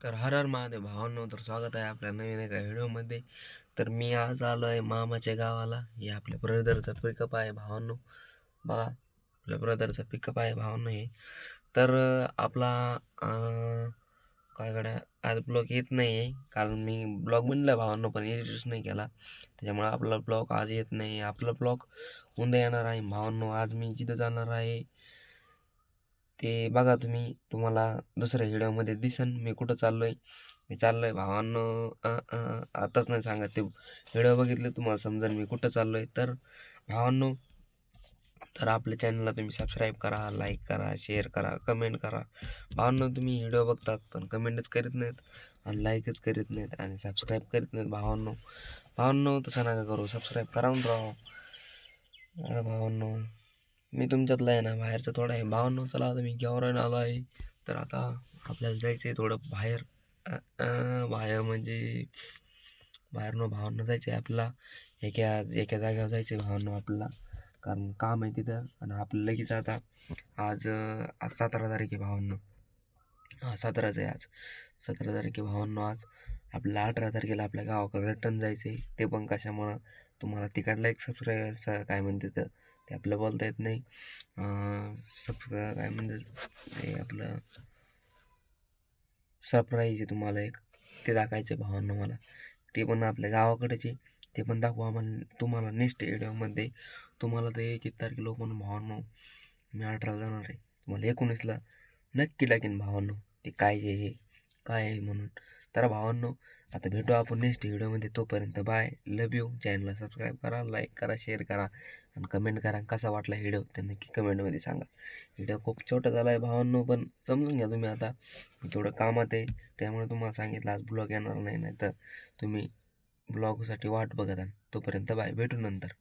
तर हर हर महादेव भावांनो तर स्वागत आहे आपल्या नवीन एका व्हिडिओमध्ये. तर मी आज आलो आहे मामाच्या गावाला. हे आपल्या ब्रदरचा पिकअप आहे भावांनो. बघा आपल्या ब्रदरचा पिकअप आहे भावांनो हे. तर आपला काय गड्या आज ब्लॉग येत नाही आहे. कारण मी ब्लॉग बनला भावांनो पण एडिटच नाही केला. त्याच्यामुळे आपला ब्लॉग आज येत नाही आपला ब्लॉग उद्या येणार आहे भावांनो. आज मी जिथं जाणार आहे ते बघा तुम्ही तुम्हाला दुसऱ्या व्हिडिओमध्ये दिसन मी कुठं चाललो आहे मी चाललो आहे भावांनो आताच नाही सांगत ते व्हिडिओ बघितले तुम्हाला समजेल मी कुठं चाललो आहे तर भावांनो तर आपल्या चॅनलला तुम्ही सबस्क्राईब करा लाईक करा शेअर करा कमेंट करा. भावांनो तुम्ही व्हिडिओ बघतात पण कमेंटच करीत नाहीत आणि लाईकच करीत नाहीत आणि सबस्क्राईब करीत नाहीत भावांनो. भावांनो तसं नका करू सबस्क्राईब करा राहू. राव भावांनो. मी तुमच्यातला आहे ना बाहेरचं थोडं आहे. भावांनो चला आता मी गेवरान आलो आहे. तर आता आपल्याला जायचं आहे थोडं बाहेर. बाहेर म्हणजे बाहेरनं भावांना जायचं आहे आपला एका एका जाग्यावर जायचं आहे भावांनो आपल्याला. कारण काम आहे तिथं आणि आपलं लगेच आता आज आज सतरा तारीख आहे भावांनो. हां सतराच आहे आज. सतरा तारीख आहे भावांनो आज. आपल्याला अठरा तारखेला आपल्या गावाकडे रिटर्न जायचं आहे ते पण कशामुळं? तुम्हाला तिकडला एक सबस्क्राईब स काय म्हणते तर ते आपलं बोलता येत नाही. सबस्क्राय काय म्हणतात ते आपलं सरप्राईज आहे तुम्हाला एक. ते दाखवायचं आहे भावांना मला. ते पण आपल्या गावाकडेचे ते पण दाखवा आम्हाला तुम्हाला नेक्स्ट व्हिडिओमध्ये तुम्हाला ते किती तारखेला पण भावांनो मी अठराला जाणार आहे. तुम्हाला एकोणीसला नक्की टाकेन भावांनो. ते काय जे हे? काय आहे म्हणून. तर भावांनो आता भेटू आपण नेक्स्ट व्हिडिओमध्ये तोपर्यंत बाय लव यू चॅनलला सबस्क्राईब करा लाईक करा शेअर करा आणि कमेंट करा कसा वाटला व्हिडिओ तर नक्की कमेंटमध्ये सांगा. व्हिडिओ खूप छोटा झाला आहे भावांनो पण समजून घ्या तुम्ही आता. मी थोडं कामात आहे त्यामुळे तुम्हाला सांगितलं आज ब्लॉग येणार नाही नाही तर तुम्ही ब्लॉगसाठी वाट बघत आहे तोपर्यंत बाय भेटू नंतर.